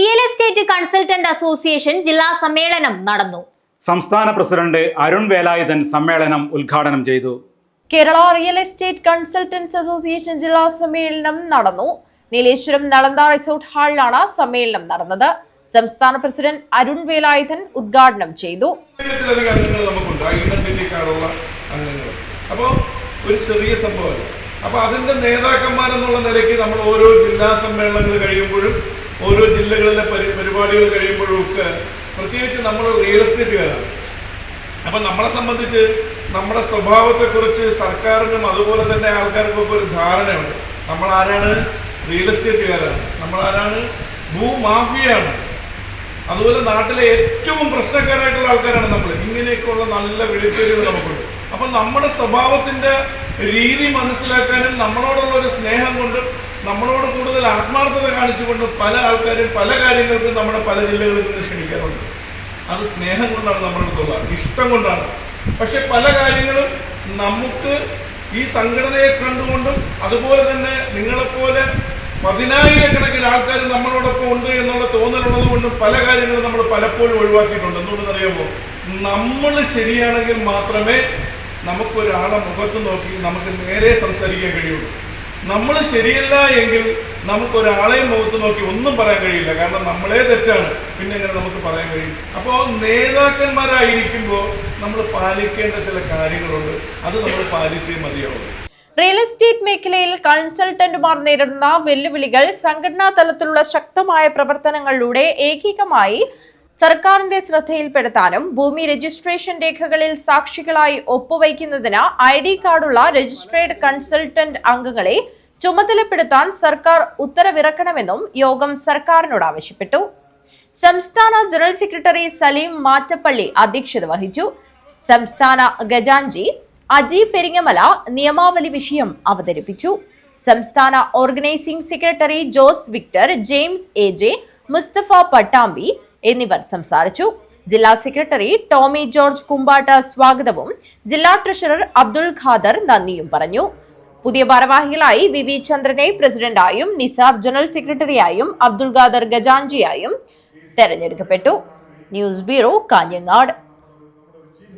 Real estate consultant association ജില്ലാ സമ്മേളനം നടന്നു. സംസ്ഥാന പ്രസിഡന്റ് അരുൺ വേലായുധൻ സമ്മേളനം ഉദ്ഘാടനം ചെയ്തു. Kerala real estate consultants association ജില്ലാ സമ്മേളനം നടന്നു. നീലേശ്വരം നളന്ദ റിസോർട്ട് ഹാളിലാണ് സമ്മേളനം നടന്നത്. സംസ്ഥാന പ്രസിഡന്റ് അരുൺ വേലായുധൻ ഉദ്ഘാടനം ചെയ്തു. അപ്പോൾ ഒരു ചെറിയ സംഭവമല്ല. അപ്പോൾ അതിന്റെ നേതാക്കന്മാരെന്നുള്ള നിലയ്ക്ക് നമ്മൾ ഓരോ ജില്ലാ സമ്മേളനങ്ങൾ കഴിയുമ്പോഴും ഓരോ ജില്ലകളിലെ പരി പരിപാടികൾ കഴിയുമ്പോഴും ഒക്കെ പ്രത്യേകിച്ച് നമ്മൾ റിയൽ എസ്റ്റേറ്റുകാരാണ് അപ്പം നമ്മളെ സംബന്ധിച്ച് നമ്മുടെ സ്വഭാവത്തെക്കുറിച്ച് സർക്കാരിനും അതുപോലെ തന്നെ ആൾക്കാർക്കും ഒക്കെ ഒരു ധാരണയുണ്ട്. നമ്മൾ ആരാണ്? റിയൽ എസ്റ്റേറ്റുകാരാണ് നമ്മൾ ആരാണ്? ഭൂമാഫിയാണ്. അതുപോലെ നാട്ടിലെ ഏറ്റവും പ്രശ്നക്കാരായിട്ടുള്ള ആൾക്കാരാണ് നമ്മൾ. ഇങ്ങനെയൊക്കെയുള്ള നല്ല വിളിപ്പേരുകൾ നമുക്കുണ്ട്. അപ്പം നമ്മുടെ സ്വഭാവത്തിന്റെ രീതി മനസ്സിലാക്കാനും നമ്മളോടുള്ള ഒരു സ്നേഹം കൊണ്ടും നമ്മളോട് കൂടുതൽ ആത്മാർത്ഥത കാണിച്ചുകൊണ്ട് പല ആൾക്കാരും പല കാര്യങ്ങൾക്കും നമ്മുടെ പല ജില്ലകളിൽ നിന്ന് ക്ഷണിക്കാറുണ്ട്. അത് സ്നേഹം കൊണ്ടാണ് നമ്മളുടെ ഇഷ്ടം കൊണ്ടാണ്. പക്ഷെ പല കാര്യങ്ങളും നമുക്ക് ഈ സംഘടനയെ കണ്ടുകൊണ്ടും അതുപോലെ തന്നെ നിങ്ങളെപ്പോലെ പതിനായിരക്കണക്കിന് ആൾക്കാർ നമ്മളോടൊപ്പം ഉണ്ട് എന്നുള്ള തോന്നലുള്ളത് കൊണ്ടും പല കാര്യങ്ങളും നമ്മൾ പലപ്പോഴും ഒഴിവാക്കിയിട്ടുണ്ട്. എന്തുകൊണ്ടെന്ന് അറിയാമോ നമ്മൾ ശരിയാണെങ്കിൽ മാത്രമേ നമുക്കൊരാളെ മുഖത്ത് നോക്കി നമുക്ക് നേരെ സംസാരിക്കാൻ കഴിയുള്ളൂ. നമ്മൾ ശരിയല്ല എങ്കിൽ നമുക്ക് ഒരാളെയും മുഖത്ത് നോക്കി ഒന്നും പറയാൻ കഴിയില്ല. കാരണം നമ്മളെ തെറ്റാണ്. പിന്നെ എങ്ങനെ നമുക്ക് പറയാൻ കഴിയും? അപ്പോൾ നേതാക്കന്മാരായിരിക്കുമ്പോൾ നമ്മൾ പാലിക്കേണ്ട ചില കാര്യങ്ങളുണ്ട്. അത് നമ്മൾ പാലിച്ചേ മതിയാവും റിയൽ എസ്റ്റേറ്റ് മേഖലയിൽ കൺസൾട്ടന്റുമാർ നേരിടുന്ന വെല്ലുവിളികൾ സംഘടനാ തലത്തിലുള്ള ശക്തമായ പ്രവർത്തനങ്ങളിലൂടെ ഏകീകമായി സർക്കാരിന്റെ ശ്രദ്ധയിൽപ്പെടുത്താനും ഭൂമി രജിസ്ട്രേഷൻ രേഖകളിൽ സാക്ഷികളായി ഒപ്പുവയ്ക്കുന്നതിന് ഐ ഡി കാർഡുള്ള രജിസ്ട്രേഡ് കൺസൾട്ടന്റ് അംഗങ്ങളെ ചുമതലപ്പെടുത്താൻ സർക്കാർ ഉത്തരവിറക്കണമെന്നും യോഗം സർക്കാരിനോട് ആവശ്യപ്പെട്ടു. സംസ്ഥാന ജനറൽ സെക്രട്ടറി സലീം മാറ്റപ്പള്ളി അധ്യക്ഷത വഹിച്ചു. സംസ്ഥാന ഗജാൻജി അജി പെരിങ്ങമല നിയമാവലി വിഷയം അവതരിപ്പിച്ചു. സംസ്ഥാന organising secretary Jose Victor James A J Mustafa Pattambi എന്നിവർ സംസാരിച്ചു. ജില്ലാ സെക്രട്ടറി ടോമി ജോർജ് കുമ്പാട്ട സ്വാഗതവും ജില്ലാ ട്രഷറർ അബ്ദുൾ ഖാദർ നന്ദിയും പറഞ്ഞു. പുതിയ ഭാരവാഹികളായി വി വി ചന്ദ്രനെ പ്രസിഡന്റായും നിസാർ ജനറൽ സെക്രട്ടറിയായും അബ്ദുൾ ഖാദർ ഗജാൻജിയായും തെരഞ്ഞെടുക്കപ്പെട്ടു. News bureau Kanhangad.